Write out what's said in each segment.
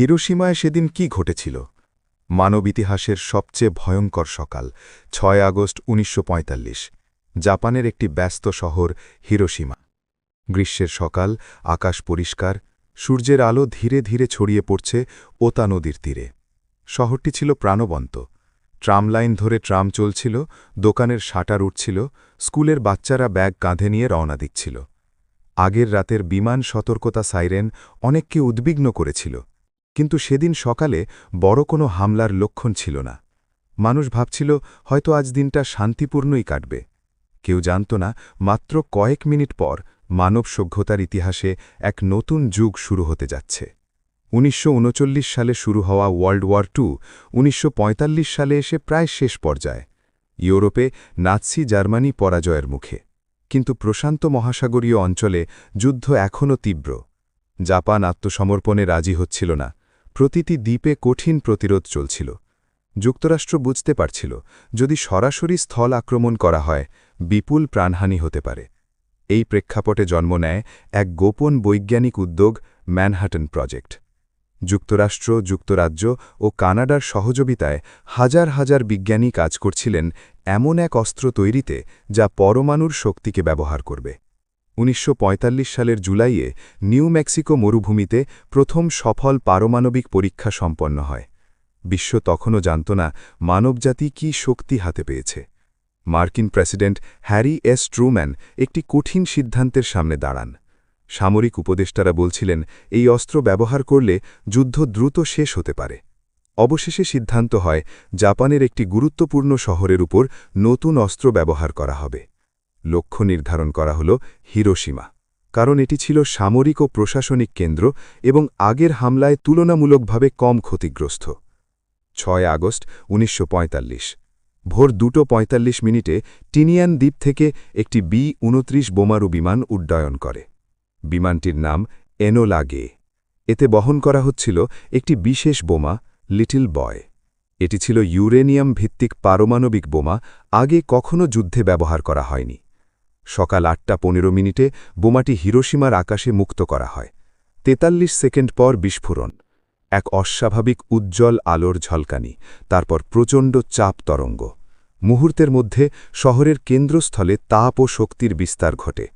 হিরোসীমায় সেদিন কি ঘটেছিল? মানব ইতিহাসের সবচেয়ে ভয়ঙ্কর সকাল, ছয় আগস্ট উনিশশো পঁয়তাল্লিশ, জাপানের একটি ব্যস্ত শহর হিরোসীমা গ্রীষ্মের সকাল, আকাশ পরিষ্কার, সূর্যের আলো ধীরে ধীরে ছড়িয়ে পড়ছে ওতা নদীর তীরে। শহরটি ছিল প্রাণবন্ত। ট্রাম লাইন ধরে ট্রাম চলছিল, দোকানের শাটার উঠছিল, স্কুলের বাচ্চারা ব্যাগ কাঁধে নিয়ে রওনা দিচ্ছিল। আগের রাতের বিমান সতর্কতা সাইরেন অনেককে উদ্বিগ্ন করেছিল। কিন্তু সেদিন সকালে বড় কোনো হামলার লক্ষণ ছিল না। মানুষ ভাবছিল, হয়তো আজ দিনটা শান্তিপূর্ণই কাটবে। কেউ জানত না, মাত্র কয়েক মিনিট পর মানব সভ্যতার ইতিহাসে এক নতুন যুগ শুরু হতে যাচ্ছে। উনিশশো উনচল্লিশ সালে শুরু হওয়া ওয়ার্ল্ড ওয়ার টু, উনিশশো সালে এসে প্রায় শেষ পর্যায়ে। ইউরোপে নাৎসি জার্মানি পরাজয়ের মুখে। কিন্তু প্রশান্ত মহাসাগরীয় অঞ্চলে যুদ্ধ এখনও তীব্র। জাপান আত্মসমর্পণে রাজি হচ্ছিল না। প্রতিটি দ্বীপে কঠিন প্রতিরোধ চলছিল। যুক্তরাষ্ট্র বুঝতে পারছিল, যদি সরাসরি স্থল আক্রমণ করা হয়, বিপুল প্রাণহানি হতে পারে। এই প্রেক্ষাপটে জন্ম নেয় এক গোপন বৈজ্ঞানিক উদ্যোগ, ম্যানহাটন প্রজেক্ট। যুক্তরাষ্ট্র, যুক্তরাজ্য ও কানাডার সহযোগিতায় হাজার হাজার বিজ্ঞানী কাজ করছিলেন এমন এক অস্ত্র তৈরিতে যা পরমাণুর শক্তিকে ব্যবহার করবে। উনিশশো পঁয়তাল্লিশ সালের জুলাইয়ে নিউ মেক্সিকো মরুভূমিতে প্রথম সফল পারমাণবিক পরীক্ষা সম্পন্ন হয়। বিশ্ব তখনও জানত না মানবজাতি কি শক্তি হাতে পেয়েছে। মার্কিন প্রেসিডেন্ট হ্যারি এস ট্রুম্যান একটি কঠিন সিদ্ধান্তের সামনে দাঁড়ান। সামরিক উপদেষ্টারা বলছিলেন, এই অস্ত্র ব্যবহার করলে যুদ্ধ দ্রুত শেষ হতে পারে। অবশেষে সিদ্ধান্ত হয়, জাপানের একটি গুরুত্বপূর্ণ শহরের উপর নতুন অস্ত্র ব্যবহার করা হবে। লক্ষ্য নির্ধারণ করা হল হিরোসীমা কারণ এটি ছিল সামরিক ও প্রশাসনিক কেন্দ্র এবং আগের হামলায় তুলনামূলকভাবে কম ক্ষতিগ্রস্ত। ছয় আগস্ট উনিশশো পঁয়তাল্লিশ, ভোর দুটো পঁয়তাল্লিশ মিনিটে টিনিয়ান দ্বীপ থেকে একটি বি উনত্রিশ বোমারু বিমান উড্ডয়ন করে। বিমানটির নাম এনোলাগে। এতে বহন করা হচ্ছিল একটি বিশেষ বোমা, লিটিল বয়। এটি ছিল ইউরেনিয়াম ভিত্তিক পারমাণবিক বোমা, আগে কখনো যুদ্ধে ব্যবহার করা হয়নি। সকাল আটটা পনেরো মিনিটে বোমাটি হিরোসীমার আকাশে মুক্ত করা হয়। তেতাল্লিশ সেকেন্ড পর বিস্ফোরণ। এক অস্বাভাবিক উজ্জ্বল আলোর ঝলকানি, তারপর প্রচণ্ড চাপ তরঙ্গ। মুহূর্তের মধ্যে শহরের কেন্দ্রস্থলে তাপ ও শক্তির বিস্তার ঘটে।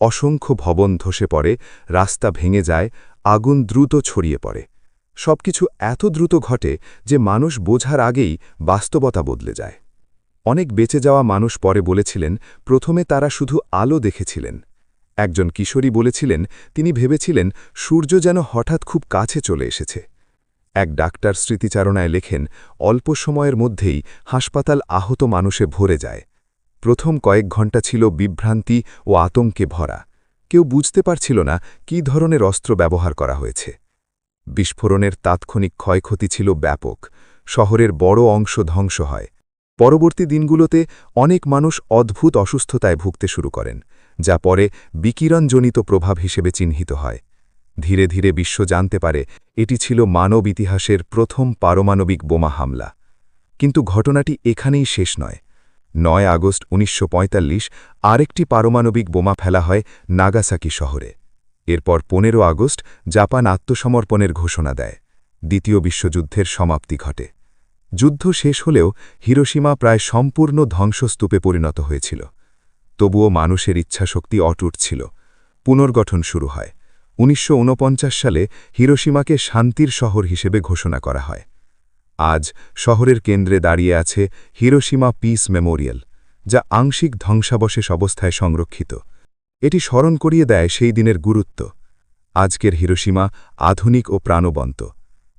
অসংখ্য ভবন ধসে পড়ে, রাস্তা ভেঙে যায়, আগুন দ্রুত ছড়িয়ে পড়ে। সবকিছু এত দ্রুত ঘটে যে মানুষ বোঝার আগেই বাস্তবতা বদলে যায়। অনেক বেঁচে যাওয়া মানুষ পরে বলেছিলেন, প্রথমে তারা শুধু আলো দেখেছিলেন। একজন কিশোরী বলেছিলেন, তিনি ভেবেছিলেন সূর্য যেন হঠাৎ খুব কাছে চলে এসেছে। এক ডাক্তার স্মৃতিচারণায় লেখেন, অল্প সময়ের মধ্যেই হাসপাতাল আহত মানুষে ভরে যায়। প্রথম কয়েক ঘণ্টা ছিল বিভ্রান্তি ও আতঙ্কে ভরা। কেউ বুঝতে পারছিল না কী ধরনের অস্ত্র ব্যবহার করা হয়েছে। বিস্ফোরণের তাৎক্ষণিক ক্ষয়ক্ষতি ছিল ব্যাপক। শহরের বড় অংশ ধ্বংস হয়। পরবর্তী দিনগুলোতে অনেক মানুষ অদ্ভুত অসুস্থতায় ভুগতে শুরু করেন, যা পরে বিকিরণজনিত প্রভাব হিসেবে চিহ্নিত হয়। ধীরে ধীরে বিশ্ব জানতে পারে, এটি ছিল মানব ইতিহাসের প্রথম পারমাণবিক বোমা হামলা। কিন্তু ঘটনাটি এখানেই শেষ নয়। নয় আগস্ট উনিশশো পঁয়তাল্লিশ আরেকটি পারমাণবিক বোমা ফেলা হয় নাগাসাকি শহরে। এরপর পনেরো আগস্ট জাপান আত্মসমর্পণের ঘোষণা দেয়। দ্বিতীয় বিশ্বযুদ্ধের সমাপ্তি ঘটে। যুদ্ধ শেষ হলেও হিরোসীমা প্রায় সম্পূর্ণ ধ্বংসস্তূপে পরিণত হয়েছিল। তবুও মানুষের ইচ্ছাশক্তি অটুট ছিল। পুনর্গঠন শুরু হয়। উনিশশো ঊনপঞ্চাশ সালে হিরোসীমাকে শান্তির শহর হিসেবে ঘোষণা করা হয়। আজ শহরের কেন্দ্রে দাঁড়িয়ে আছে হিরোসীমা পিস মেমোরিয়াল, যা আংশিক ধ্বংসাবশেষ অবস্থায় সংরক্ষিত। এটি স্মরণ করিয়ে দেয় সেই দিনের গুরুত্ব। আজকের হিরোসীমা আধুনিক ও প্রাণবন্ত।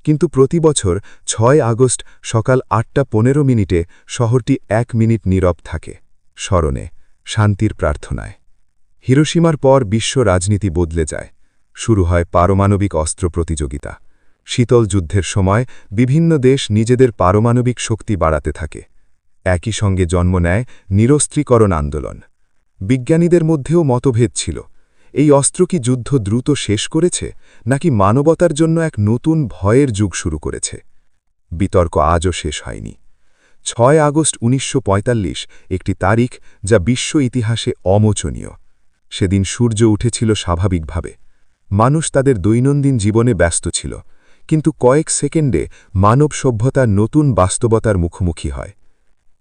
কিন্তু প্রতি বছর ছয় আগস্ট সকাল আটটা পনেরো মিনিটে শহরটি এক মিনিট নীরব থাকে। স্মরণে, শান্তির প্রার্থনায়। হিরোসীমার পর বিশ্ব রাজনীতি বদলে যায়। শুরু হয় পারমাণবিক অস্ত্র প্রতিযোগিতা। শীতল যুদ্ধের সময় বিভিন্ন দেশ নিজেদের পারমাণবিক শক্তি বাড়াতে থাকে। একই সঙ্গে জন্ম নেয় নিরস্ত্রীকরণ আন্দোলন। বিজ্ঞানীদের মধ্যেও মতভেদ ছিল। এই অস্ত্র কি যুদ্ধ দ্রুত শেষ করেছে, নাকি মানবতার জন্য এক নতুন ভয়ের যুগ শুরু করেছে? বিতর্ক আজও শেষ হয়নি। ছয় আগস্ট উনিশশো পঁয়তাল্লিশ, একটি তারিখ যা বিশ্ব ইতিহাসে অমোচনীয়। সেদিন সূর্য উঠেছিল স্বাভাবিকভাবে। মানুষ তাদের দৈনন্দিন জীবনে ব্যস্ত ছিল, কিন্তু কয়েক সেকেন্ডে মানব সভ্যতা নতুন বাস্তবতার মুখোমুখি হয়।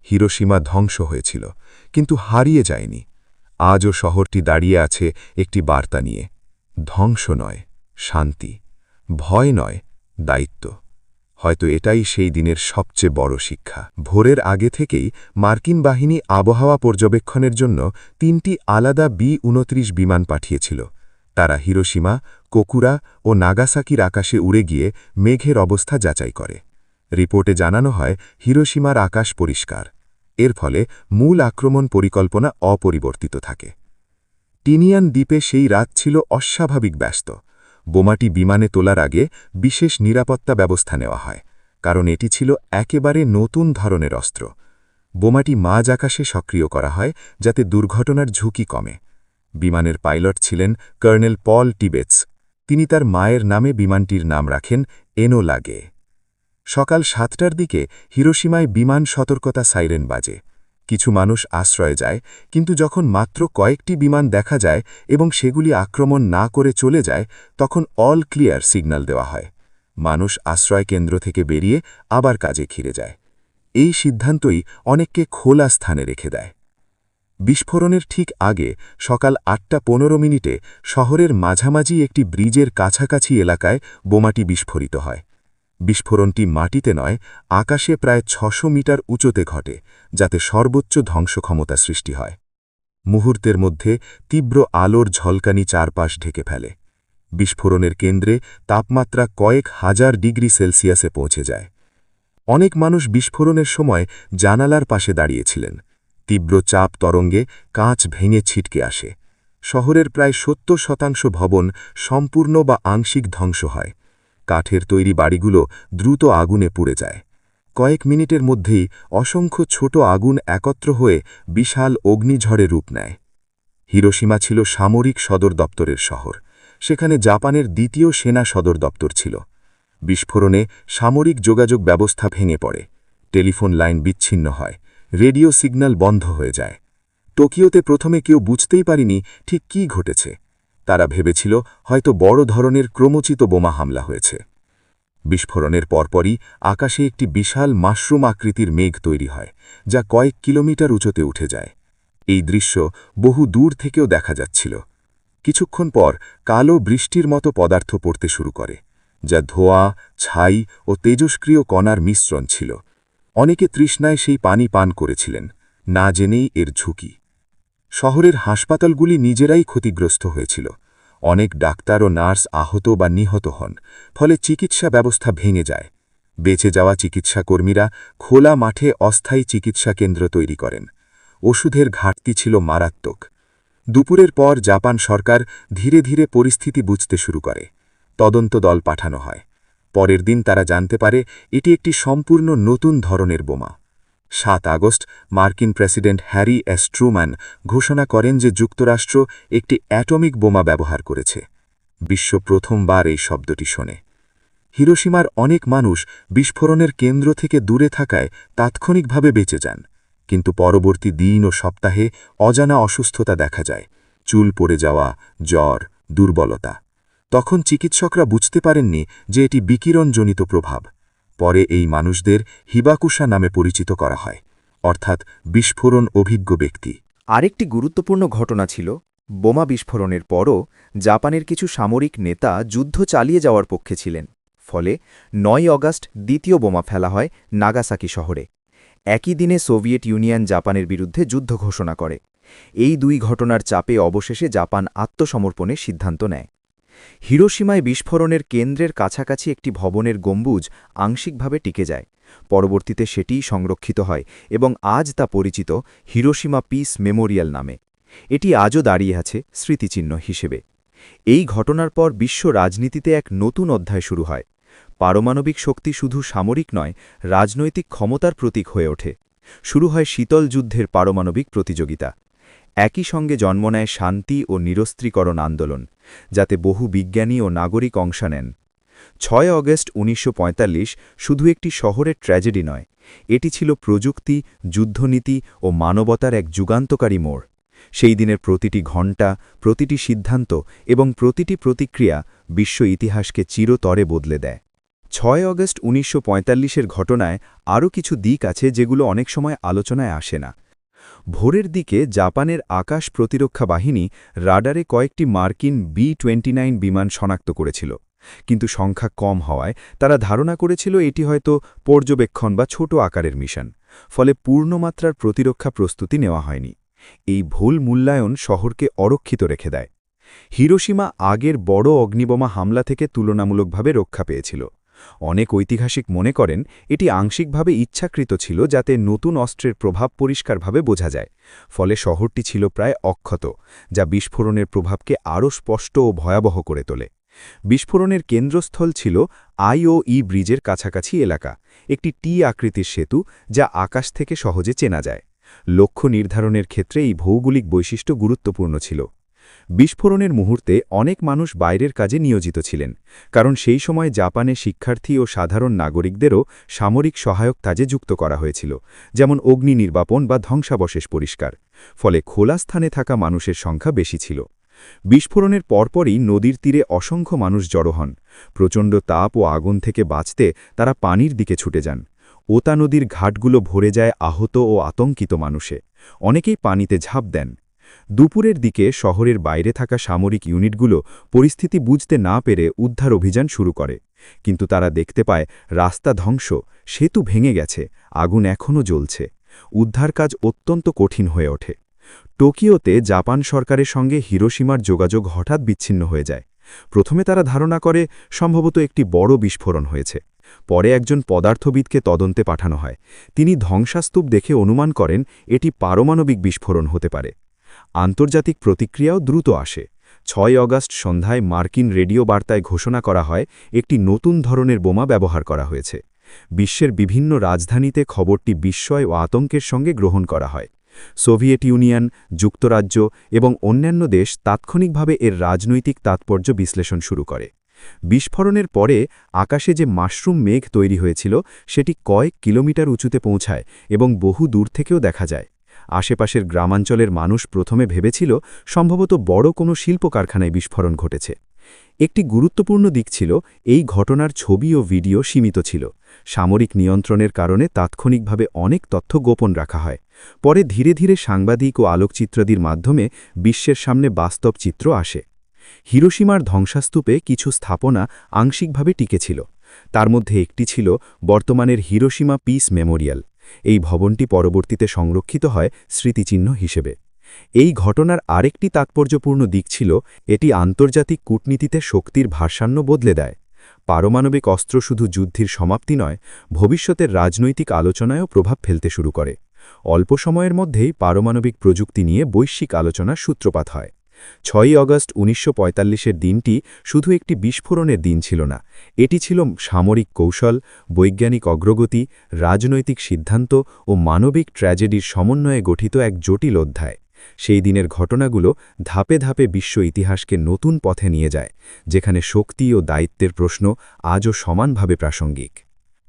হিরোসীমা ধ্বংস হয়েছিল, কিন্তু হারিয়ে যায়নি। আজও শহরটি দাঁড়িয়ে আছে একটি বার্তা নিয়ে। ধ্বংস নয়, শান্তি। ভয় নয়, দায়িত্ব। হয়তো এটাই সেই দিনের সবচেয়ে বড় শিক্ষা। ভোরের আগে থেকেই মার্কিন বাহিনী আবহাওয়া পর্যবেক্ষণের জন্য তিনটি আলাদা বি উনত্রিশ বিমান পাঠিয়েছিল। তারা হিরোসীমা কোকুরা ও নাগাসাকির আকাশে উড়ে গিয়ে মেঘের অবস্থা যাচাই করে। রিপোর্টে জানানো হয় হিরোসীমার আকাশ পরিষ্কার। এর ফলে মূল আক্রমণ পরিকল্পনা অপরিবর্তিত থাকে। টিনিয়ান দ্বীপে সেই রাত ছিল অস্বাভাবিক ব্যস্ত। বোমাটি বিমানে তোলার আগে বিশেষ নিরাপত্তা ব্যবস্থা নেওয়া হয়, কারণ এটি ছিল একেবারে নতুন ধরনের অস্ত্র। বোমাটি মাঝ আকাশে সক্রিয় করা হয় যাতে দুর্ঘটনার ঝুঁকি কমে। বিমানের পাইলট ছিলেন কর্নেল পল টিবেটস। তিনি তার মায়ের নামে বিমানটির নাম রাখেন এনো লাগে সকাল সাতটার দিকে হিরোসীমায় বিমান সতর্কতা সাইরেন বাজে। কিছু মানুষ আশ্রয়ে যায়, কিন্তু যখন মাত্র কয়েকটি বিমান দেখা যায় এবং সেগুলি আক্রমণ না করে চলে যায়, তখন অল ক্লিয়ার সিগন্যাল দেওয়া হয়। মানুষ আশ্রয় কেন্দ্র থেকে বেরিয়ে আবার কাজে ঘিরে যায়। এই সিদ্ধান্তই অনেককে খোলা স্থানে রেখে দেয়। বিস্ফোরণের ঠিক আগে সকাল আটটা পনেরো মিনিটে শহরের মাঝামাঝি একটি ব্রিজের কাছাকাছি এলাকায় বোমাটি বিস্ফোরিত হয়। বিস্ফোরণটি মাটিতে নয়, আকাশে প্রায় ছশো মিটার উঁচুতে ঘটে, যাতে সর্বোচ্চ ধ্বংসক্ষমতা সৃষ্টি হয়। মুহূর্তের মধ্যে তীব্র আলোর ঝলকানি চারপাশ ঢেকে ফেলে। বিস্ফোরণের কেন্দ্রে তাপমাত্রা কয়েক হাজার ডিগ্রি সেলসিয়াসে পৌঁছে যায়। অনেক মানুষ বিস্ফোরণের সময় জানালার পাশে দাঁড়িয়েছিলেন। তীব্র চাপ তরঙ্গে কাঁচ ভেঙে ছিটকে আসে। শহরের প্রায় সত্তর শতাংশ ভবন সম্পূর্ণ বা আংশিক ধ্বংস হয়। কাঠের তৈরি বাড়িগুলো দ্রুত আগুনে পুড়ে যায়। কয়েক মিনিটের মধ্যেই অসংখ্য ছোট আগুন একত্র হয়ে বিশাল অগ্নিঝড়ে রূপ নেয়। হিরোসীমা ছিল সামরিক সদর দপ্তরের শহর। সেখানে জাপানের দ্বিতীয় সেনা সদর দপ্তর ছিল। বিস্ফোরণে সামরিক যোগাযোগ ব্যবস্থা ভেঙে পড়ে। টেলিফোন লাইন বিচ্ছিন্ন হয়। রেডিও সিগন্যাল বন্ধ হয়ে যায়। টোকিওতে প্রথমে কেউ বুঝতেই পারিনি ঠিক কি ঘটেছে। তারা ভেবেছিল হয়তো বড় ধরনের ক্রমচিত বোমা হামলা হয়েছে। বিস্ফোরণের পরপরই আকাশে একটি বিশাল মাশরুম আকৃতির মেঘ তৈরি হয়, যা কয়েক কিলোমিটার উঁচুতে উঠে যায়। এই দৃশ্য বহু দূর থেকেও দেখা যাচ্ছিল। কিছুক্ষণ পর কালো বৃষ্টির মতো পদার্থ পড়তে শুরু করে, যা ধোয়া, ছাই ও তেজস্ক্রিয় কণার মিশ্রণ ছিল। অনেকে তৃষ্ণায় সেই পানি পান করেছিলেন, না জেনেই এর ঝুঁকি। শহরের হাসপাতালগুলি নিজেরাই ক্ষতিগ্রস্ত হয়েছিল। অনেক ডাক্তার ও নার্স আহত বা নিহত হন, ফলে চিকিৎসা ব্যবস্থা ভেঙে যায়। বেঁচে যাওয়া চিকিৎসাকর্মীরা খোলা মাঠে অস্থায়ী চিকিৎসা কেন্দ্র তৈরি করেন। ওষুধের ঘাটতি ছিল মারাত্মক। দুপুরের পর জাপান সরকার ধীরে ধীরে পরিস্থিতি বুঝতে শুরু করে। তদন্ত দল পাঠানো হয়। পরের দিন তারা জানতে পারে এটি একটি সম্পূর্ণ নতুন ধরনের বোমা। সাত আগস্ট, মার্কিন প্রেসিডেন্ট হ্যারি এস ট্রুম্যান ঘোষণা করেন যে যুক্তরাষ্ট্র একটি অ্যাটমিক বোমা ব্যবহার করেছে। বিশ্ব প্রথমবার এই শব্দটি শোনে। হিরোসীমার অনেক মানুষ বিস্ফোরণের কেন্দ্র থেকে দূরে থাকায় তাৎক্ষণিকভাবে বেঁচে যান। কিন্তু পরবর্তী দিন ও সপ্তাহে অজানা অসুস্থতা দেখা যায়। চুল পড়ে যাওয়া, জ্বর, দুর্বলতা। তখন চিকিৎসকরা বুঝতে পারেননি যে এটি বিকিরণজনিত প্রভাব। পরে এই মানুষদের হিবাকুশা নামে পরিচিত করা হয়, অর্থাৎ বিস্ফোরণ অভিজ্ঞ ব্যক্তি। আরেকটি গুরুত্বপূর্ণ ঘটনা ছিল, বোমা বিস্ফোরণের পরও জাপানের কিছু সামরিক নেতা যুদ্ধ চালিয়ে যাওয়ার পক্ষে ছিলেন, ফলে নয় অগাস্ট দ্বিতীয় বোমা ফেলা হয় নাগাসাকি শহরে। একই দিনে সোভিয়েত ইউনিয়ন জাপানের বিরুদ্ধে যুদ্ধ ঘোষণা করে। এই দুই ঘটনার চাপে অবশেষে জাপান আত্মসমর্পণের সিদ্ধান্ত নেয়। হিরোসীমায় বিস্ফোরণের কেন্দ্রের কাছাকাছি একটি ভবনের গম্বুজ আংশিকভাবে টিকে যায়। পরবর্তীতে সেটিই সংরক্ষিত হয় এবং আজ তা পরিচিত হিরোসীমা পিস মেমোরিয়াল নামে। এটি আজও দাঁড়িয়ে আছে স্মৃতিচিহ্ন হিসেবে। এই ঘটনার পর বিশ্ব রাজনীতিতে এক নতুন অধ্যায় শুরু হয়। পারমাণবিক শক্তি শুধু সামরিক নয়, রাজনৈতিক ক্ষমতার প্রতীক হয়ে ওঠে। শুরু হয় শীতল যুদ্ধের পারমাণবিক প্রতিযোগিতা। একই সঙ্গে জন্ম নেয় শান্তি ও নিরস্ত্রীকরণ আন্দোলন, যাতে বহু বিজ্ঞানী ও নাগরিক অংশ নেন। ছয় অগস্ট উনিশশো পঁয়তাল্লিশ শুধু একটি শহরের ট্র্যাজেডি নয়, এটি ছিল প্রযুক্তি, যুদ্ধনীতি ও মানবতার এক যুগান্তকারী মোড়। সেই দিনের প্রতিটি ঘণ্টা, প্রতিটি সিদ্ধান্ত এবং প্রতিটি প্রতিক্রিয়া বিশ্ব ইতিহাসকে চিরতরে বদলে দেয়। ছয় অগস্ট উনিশশো পঁয়তাল্লিশের ঘটনায় আরও কিছু দিক আছে যেগুলো অনেক সময় আলোচনায় আসে না। ভোরের দিকে জাপানের আকাশ প্রতিরক্ষা বাহিনী রাডারে কয়েকটি মার্কিন বি টোয়েন্টি বিমান শনাক্ত করেছিল। কিন্তু সংখ্যা কম হওয়ায় তারা ধারণা করেছিল এটি হয়তো পর্যবেক্ষণ বা ছোট আকারের মিশন। ফলে পূর্ণমাত্রার প্রতিরক্ষা প্রস্তুতি নেওয়া হয়নি। এই ভুল মূল্যায়ন শহরকে অরক্ষিত রেখে দেয়। হিরোসীমা আগের বড় অগ্নিবোমা হামলা থেকে তুলনামূলকভাবে রক্ষা পেয়েছিল। অনেক ঐতিহাসিক মনে করেন, এটি আংশিকভাবে ইচ্ছাকৃত ছিল যাতে নতুন অস্ত্রের প্রভাব পরিষ্কারভাবে বোঝা যায়। ফলে শহরটি ছিল প্রায় অক্ষত, যা বিস্ফোরণের প্রভাবকে আরও স্পষ্ট ও ভয়াবহ করে তোলে। বিস্ফোরণের কেন্দ্রস্থল ছিল আইওই ব্রিজের কাছাকাছি এলাকা, একটি টি আকৃতির সেতু যা আকাশ থেকে সহজে চেনা যায়। লক্ষ্য নির্ধারণের ক্ষেত্রে এই ভৌগোলিক বৈশিষ্ট্য গুরুত্বপূর্ণ ছিল। বিস্ফোরণের মুহূর্তে অনেক মানুষ বাইরের কাজে নিয়োজিত ছিলেন, কারণ সেই সময় জাপানে শিক্ষার্থী ও সাধারণ নাগরিকদেরও সামরিক সহায়ক কাজে যুক্ত করা হয়েছিল, যেমন অগ্নি নির্বাপন বা ধ্বংসাবশেষ পরিষ্কার, ফলে খোলা স্থানে থাকা মানুষের সংখ্যা বেশি ছিল। বিস্ফোরণের পরপরই নদীর তীরে অসংখ্য মানুষ জড়ো হন, প্রচণ্ড তাপ ও আগুন থেকে বাঁচতে তারা পানির দিকে ছুটে যান। ওতা নদীর ঘাটগুলো ভরে যায় আহত ও আতঙ্কিত মানুষে, অনেকেই পানিতে ঝাঁপ দেন। দুপুরের দিকে শহরের বাইরে থাকা সামরিক ইউনিটগুলো পরিস্থিতি বুঝতে না পেরে উদ্ধার অভিযান শুরু করে। কিন্তু তারা দেখতে পায়, রাস্তা ধ্বংস, সেতু ভেঙে গেছে, আগুন এখনও জ্বলছে। উদ্ধার কাজ অত্যন্ত কঠিন হয়ে ওঠে। টোকিওতে জাপান সরকারের সঙ্গে হিরোসীমার যোগাযোগ হঠাৎ বিচ্ছিন্ন হয়ে যায়। প্রথমে তারা ধারণা করে, সম্ভবত একটি বড় বিস্ফোরণ হয়েছে। পরে একজন পদার্থবিদকে তদন্তে পাঠানো হয়। তিনি ধ্বংসাস্তূপ দেখে অনুমান করেন, এটি পারমাণবিক বিস্ফোরণ হতে পারে। আন্তর্জাতিক প্রতিক্রিয়াও দ্রুত আসে। ছয় অগাস্ট সন্ধ্যায় মার্কিন রেডিও বার্তায় ঘোষণা করা হয়, একটি নতুন ধরনের বোমা ব্যবহার করা হয়েছে। বিশ্বের বিভিন্ন রাজধানীতে খবরটি বিস্ময় ও আতঙ্কের সঙ্গে গ্রহণ করা হয়। সোভিয়েত ইউনিয়ন, যুক্তরাজ্য এবং অন্যান্য দেশ তাৎক্ষণিকভাবে এর রাজনৈতিক তাৎপর্য বিশ্লেষণ শুরু করে। বিস্ফোরণের পরে আকাশে যে মাশরুম মেঘ তৈরি হয়েছিল, সেটি কয়েক কিলোমিটার উঁচুতে পৌঁছায় এবং বহু দূর থেকেও দেখা যায়। আশেপাশের গ্রামাঞ্চলের মানুষ প্রথমে ভেবেছিল সম্ভবত বড় কোনো শিল্প কারখানায় বিস্ফোরণ ঘটেছে। একটি গুরুত্বপূর্ণ দিক ছিল, এই ঘটনার ছবি ও ভিডিও সীমিত ছিল। সামরিক নিয়ন্ত্রণের কারণে তাৎক্ষণিকভাবে অনেক তথ্য গোপন রাখা হয়। পরে ধীরে ধীরে সাংবাদিক ও আলোকচিত্রাদির মাধ্যমে বিশ্বের সামনে বাস্তব চিত্র আসে। হিরোসীমার ধ্বংসাস্তূপে কিছু স্থাপনা আংশিকভাবে টিকেছিল তার মধ্যে একটি ছিল বর্তমানের হিরোসীমা পিস মেমোরিয়াল। এই ভবনটি পরবর্তীতে সংরক্ষিত হয় স্মৃতিচিহ্ন হিসেবে। এই ঘটনার আরেকটি তাৎপর্যপূর্ণ দিক ছিল, এটি আন্তর্জাতিক কূটনীতিতে শক্তির ভারসাম্য বদলে দেয়। পারমাণবিক অস্ত্র শুধু যুদ্ধের সমাপ্তি নয়, ভবিষ্যতের রাজনৈতিক আলোচনায়ও প্রভাব ফেলতে শুরু করে। অল্প সময়ের মধ্যেই পারমাণবিক প্রযুক্তি নিয়ে বৈশ্বিক আলোচনার সূত্রপাত হয়। ছয়ই অগস্ট উনিশশো দিনটি শুধু একটি বিস্ফোরণের দিন ছিল না, এটি ছিল সামরিক কৌশল, বৈজ্ঞানিক অগ্রগতি, রাজনৈতিক সিদ্ধান্ত ও মানবিক ট্র্যাজেডির সমন্বয়ে গঠিত এক জটিল অধ্যায়। সেই দিনের ঘটনাগুলো ধাপে ধাপে বিশ্ব ইতিহাসকে নতুন পথে নিয়ে যায়, যেখানে শক্তি ও দায়িত্বের প্রশ্ন আজও সমানভাবে প্রাসঙ্গিক।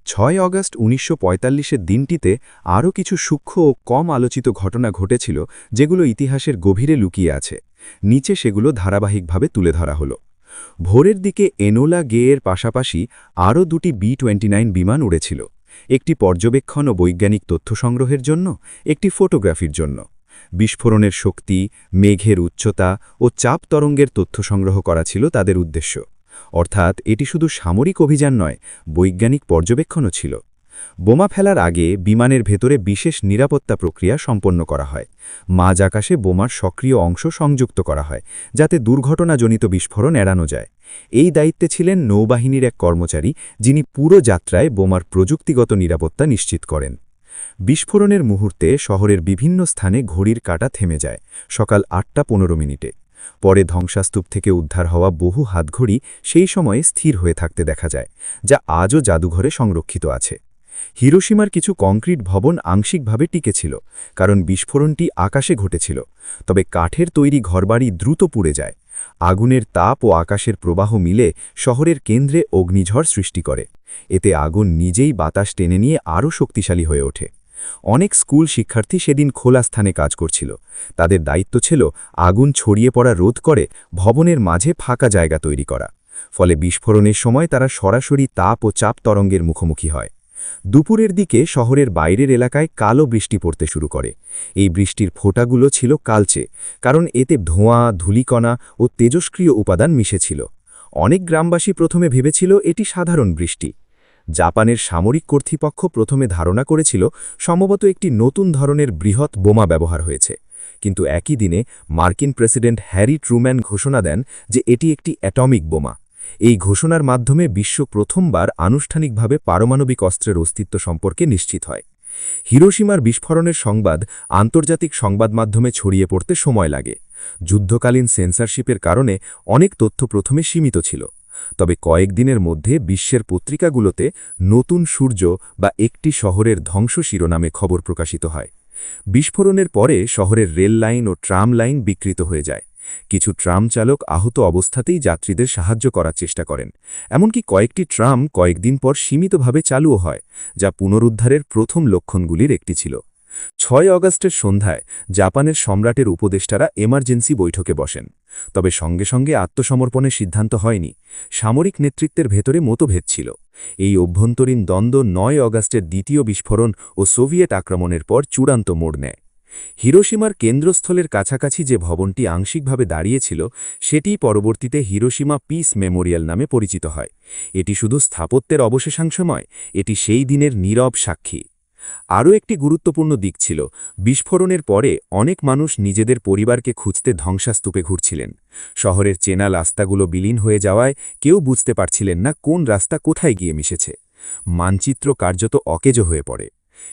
ছয় অগস্ট উনিশশো পঁয়তাল্লিশের দিনটিতে আরও কিছু সূক্ষ্ম ও কম আলোচিত ঘটনা ঘটেছিল যেগুলো ইতিহাসের গভীরে লুকিয়ে আছে। নিচে সেগুলো ধারাবাহিকভাবে তুলে ধরা হল। ভোরের দিকে এনোলা গেয়ের পাশাপাশি আরও দুটি বি টোয়েন্টি বিমান উড়েছিল। একটি পর্যবেক্ষণ ও বৈজ্ঞানিক তথ্য সংগ্রহের জন্য, একটি ফটোগ্রাফির জন্য। বিস্ফোরণের শক্তি, মেঘের উচ্চতা ও চাপ তরঙ্গের তথ্য সংগ্রহ করা ছিল তাদের উদ্দেশ্য। অর্থাৎ এটি শুধু সামরিক অভিযান নয়, বৈজ্ঞানিক পর্যবেক্ষণও ছিল। বোমা ফেলার আগে বিমানের ভেতরে বিশেষ নিরাপত্তা প্রক্রিয়া সম্পন্ন করা হয়। মাঝ আকাশে বোমার সক্রিয় অংশ সংযুক্ত করা হয়, যাতে দুর্ঘটনাজনিত বিস্ফোরণ এড়ানো যায়। এই দায়িত্বে ছিলেন নৌবাহিনীর এক কর্মচারী, যিনি পুরো যাত্রায় বোমার প্রযুক্তিগত নিরাপত্তা নিশ্চিত করেন। বিস্ফোরণের মুহূর্তে শহরের বিভিন্ন স্থানে ঘড়ির কাটা থেমে যায়, সকাল আটটা পনেরো মিনিটে। পরে ধ্বংসাস্তূপ থেকে উদ্ধার হওয়া বহু হাতঘড়ি সেই সময়ে স্থির হয়ে থাকতে দেখা যায়, যা আজও জাদুঘরে সংরক্ষিত আছে। হিরোসীমার কিছু কংক্রিট ভবন আংশিকভাবে টিকেছিল কারণ বিস্ফোরণটি আকাশে ঘটেছিল, তবে কাঠের তৈরি ঘরবাড়ি দ্রুত পুড়ে যায়। আগুনের তাপ ও আকাশের প্রবাহ মিলে শহরের কেন্দ্রে অগ্নিঝড় সৃষ্টি করে। এতে আগুন নিজেই বাতাস টেনে নিয়ে আরও শক্তিশালী হয়ে ওঠে। অনেক স্কুল শিক্ষার্থী সেদিন খোলা স্থানে কাজ করছিল। তাদের দায়িত্ব ছিল আগুন ছড়িয়ে পড়া রোধ করে ভবনের মাঝে ফাঁকা জায়গা তৈরি করা। ফলে বিস্ফোরণের সময় তারা সরাসরি তাপ ও চাপ তরঙ্গের মুখোমুখি হয়। দুপুরের দিকে শহরের বাইরের এলাকায় কালো বৃষ্টি পড়তে শুরু করে। এই বৃষ্টির ফোঁটাগুলো ছিল কালচে, কারণ এতে ধোঁয়া, ধূলিকণা ও তেজস্ক্রিয় উপাদান মিশেছিল। অনেক গ্রামবাসী প্রথমে ভেবেছিল এটি সাধারণ বৃষ্টি। জাপানের সামরিক কর্তৃপক্ষ প্রথমে ধারণা করেছিল, সম্ভবত একটি নতুন ধরনের বৃহৎ বোমা ব্যবহার হয়েছে। কিন্তু একই দিনে মার্কিন প্রেসিডেন্ট হ্যারি ট্রুম্যান ঘোষণা দেন যে এটি একটি অ্যাটমিক বোমা। এই ঘোষণার মাধ্যমে বিশ্ব প্রথমবার আনুষ্ঠানিকভাবে পারমাণবিক অস্ত্রের অস্তিত্ব সম্পর্কে নিশ্চিত হয়। হিরোসীমার বিস্ফোরণের সংবাদ আন্তর্জাতিক সংবাদ মাধ্যমে ছড়িয়ে পড়তে সময় লাগে। যুদ্ধকালীন সেন্সরশিপের কারণে অনেক তথ্য প্রথমে সীমিত ছিল। তবে কয়েকদিনের মধ্যে বিশ্বের পত্রিকাগুলোতে নতুন সূর্য বা একটি শহরের ধ্বংস শিরোনামে খবর প্রকাশিত হয়। বিস্ফোরণের পরে শহরের রেল লাইন ও ট্রাম লাইন বিকৃত হয়ে যায়। কিছু ট্রাম চালক আহত অবস্থাতেই যাত্রীদের সাহায্য করার চেষ্টা করেন। এমনকি কয়েকটি ট্রাম কয়েকদিন পর সীমিতভাবে চালুও হয়, যা পুনরুদ্ধারের প্রথম লক্ষণগুলির একটি ছিল। ছয় অগস্টের সন্ধ্যায় জাপানের সম্রাটের উপদেষ্টারা এমার্জেন্সি বৈঠকে বসেন। তবে সঙ্গে সঙ্গে আত্মসমর্পণের সিদ্ধান্ত হয়নি। সামরিক নেতৃত্বের ভেতরে মতভেদ ছিল। এই অভ্যন্তরীণ দ্বন্দ্ব নয় অগাস্টের দ্বিতীয় বিস্ফোরণ ও সোভিয়েট আক্রমণের পর চূড়ান্ত মোড় নেয়। হিরোসীমার কেন্দ্রস্থলের কাছাকাছি যে ভবনটি আংশিকভাবে দাঁড়িয়েছিল, সেটি পরবর্তীতে হিরোসীমা পিস মেমোরিয়াল নামে পরিচিত হয়। এটি শুধু স্থাপত্যের অবশেষাংশ নয়, এটি সেই দিনের নীরব সাক্ষী। আরও একটি গুরুত্বপূর্ণ দিক ছিল, বিস্ফোরণের পরে অনেক মানুষ নিজেদের পরিবারকে খুঁজতে ধ্বংসাস্তূপে ঘুরছিলেন। শহরের চেনা রাস্তাগুলো বিলীন হয়ে যাওয়ায় কেউ বুঝতে পারছিলেন না কোন রাস্তা কোথায় গিয়ে মিশেছে। মানচিত্র কার্যত অকেজো হয়ে পড়ে।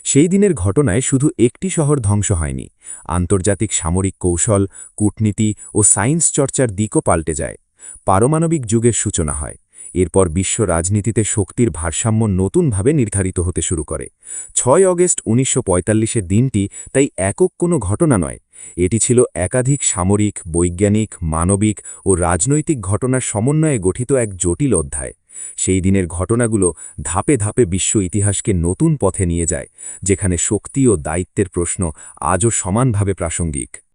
সেই দিনের ঘটনায় শুধু একটি শহর ধ্বংস হয়নি, আন্তর্জাতিক সামরিক কৌশল, কূটনীতি ও সায়েন্স চর্চার দিকও পাল্টে যায়। পারমাণবিক যুগের সূচনা হয়। এরপর বিশ্ব রাজনীতিতে শক্তির ভারসাম্য নতুনভাবে নির্ধারিত হতে শুরু করে। ছয় অগস্ট উনিশশো পঁয়তাল্লিশের দিনটি তাই একক কোনো ঘটনা নয়। এটি ছিল একাধিক সামরিক, বৈজ্ঞানিক, মানবিক ও রাজনৈতিক ঘটনার সমন্বয়ে গঠিত এক জটিল অধ্যায়। সেই দিনের ঘটনাগুলো ধাপে ধাপে বিশ্ব ইতিহাসকে নতুন পথে নিয়ে যায়, যেখানে শক্তি ও দায়িত্বের প্রশ্ন আজও সমানভাবে প্রাসঙ্গিক।